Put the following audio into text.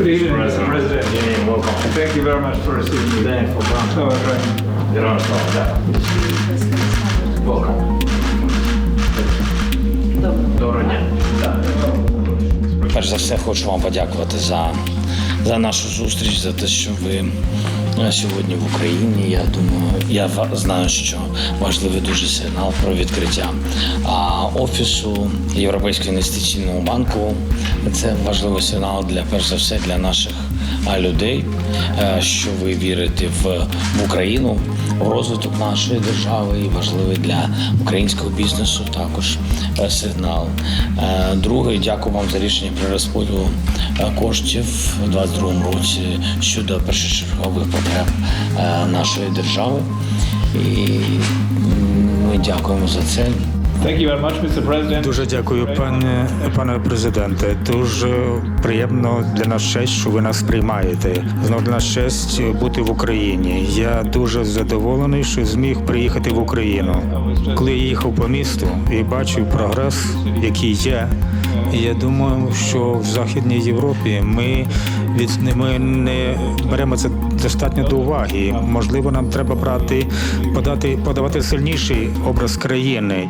Good evening, Mr. President. Good evening, welcome. Thank you very much for receiving me. Thanks for coming. Our friend. You're on top of that. Welcome. Перш за все, хочу вам подякувати за, за нашу зустріч, за те, що ви е, сьогодні в Україні. Я думаю, я знаю, що важливий дуже сигнал про відкриття офісу Європейського інвестиційного банку. Це важливий сигнал для перш за все для наших людей, е, що ви вірите в, в Україну, в розвиток нашої держави і важливий для українського бізнесу також е, сигнал. Е, Друге, дякую вам за рішення про розподілу коштів у 2022 році щодо першочергових потреб нашої держави. І ми дякуємо за це. Дуже дякую, пане пане президенте. Дуже приємно для нас честь, що ви нас приймаєте. Знову для нас честь бути в Україні. Я дуже задоволений, що зміг приїхати в Україну. Коли я їхав по місту і бачив прогрес, який є. Я думаю, що в Західній Європі ми від ми не беремо це достатньо до уваги. Можливо, нам треба брати подати подавати сильніший образ країни.